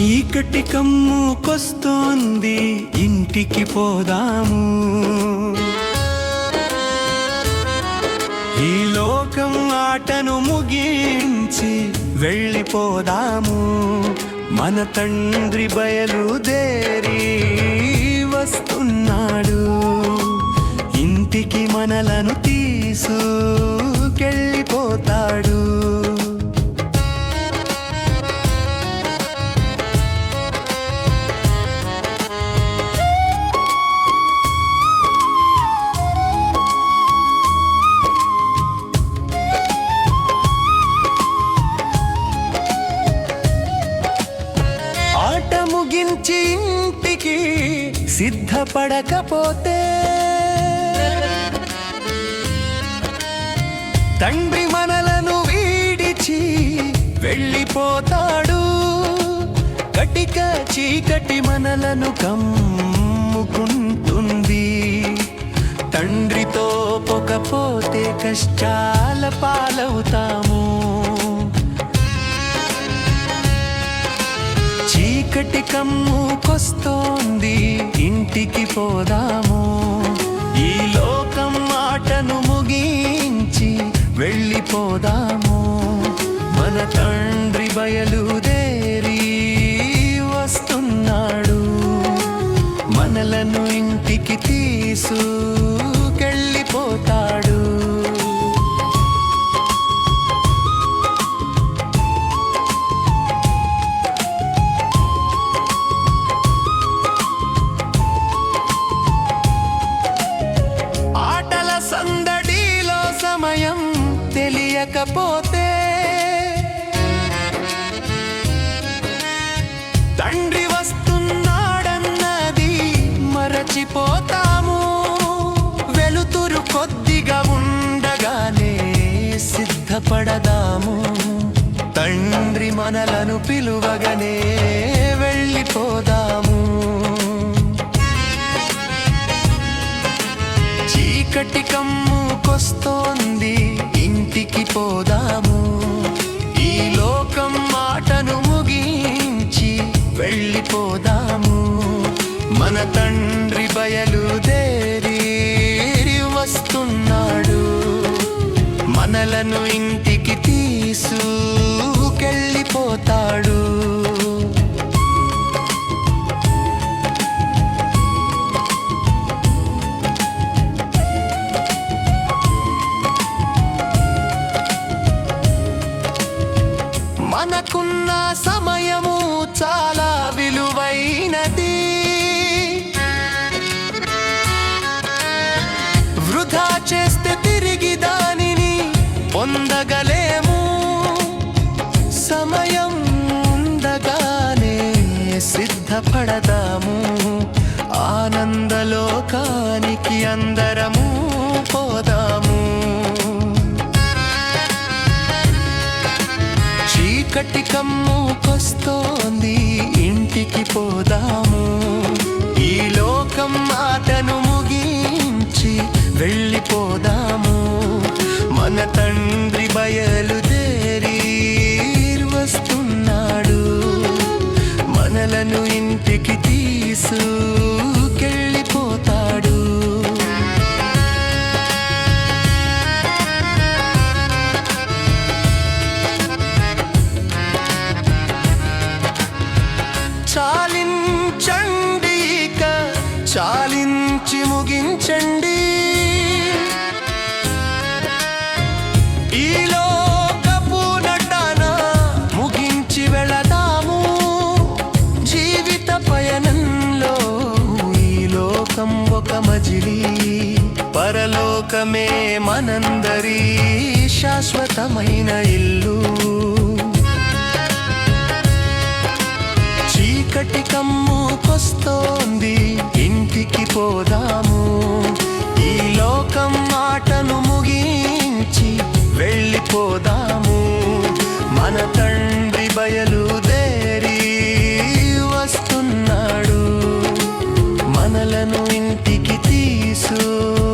చీకటి కమ్ముకొస్తోంది ఇంటికి పోదాము. ఈ లోకం ఆటను ముగించి వెళ్ళిపోదాము. మన తండ్రి బయలుదేరి సిద్ధపడకపోతే తండ్రి మనలను వీడిచి వెళ్ళిపోతాడు. కటిక చీకటి మనలను కమ్ముకుంటుంది. తండ్రితో పొకపోతే కష్టాల పాలవుతాము. చీకటి కమ్ముకొస్తోంది. ఇంటికి పోదాము. ఈ లోకం మాటను ముగించి వెళ్ళిపోదాము. మన తండ్రి బయలుదేరి వస్తున్నాడు. మనలను ఇంటికి తీసు లేకపోతే తండ్రి వస్తున్నాడన్నది మరచిపోతాము. వెలుతురు కొద్దిగా ఉండగానే సిద్ధపడదాము. తండ్రి మనలను పిలువగానే వెళ్ళిపోదాము. చీకటి కమ్ముకొస్తోంది పోదాము. ఈ లోకం మాటను ముగించి వెళ్ళిపోదాము. మన తండ్రి బయలుదేరి వస్తున్నాడు. మనలను ఇంటికి తీసుకెళ్ళిపోతా వృధా చేస్తే తిరిగి దానిని పొందగలేము. సమయం ఉండగానే సిద్ధపడదాము. ఆనందలోకానికి అందరము పోదాము. చీకటి కమ్ముకొస్తోంది ఇంటికి పోదాము. ఈ లోకం మాటను పోదాము. మన తండ్రి బయలుదేరి వస్తున్నాడు. మనలను ఇంటికి తీసుకెళ్ళిపోతాడు లోకమే మనందరి శాశ్వతమైన ఇల్లు. చీకటి కమ్ముకొస్తోంది ఇంటికి పోదాము. ఈ లోకం మాటను ముగించి వెళ్ళిపోదాము. మన తండ్రి బయలుదేరి వస్తున్నాడు. మనలను ఇంటికి తీసు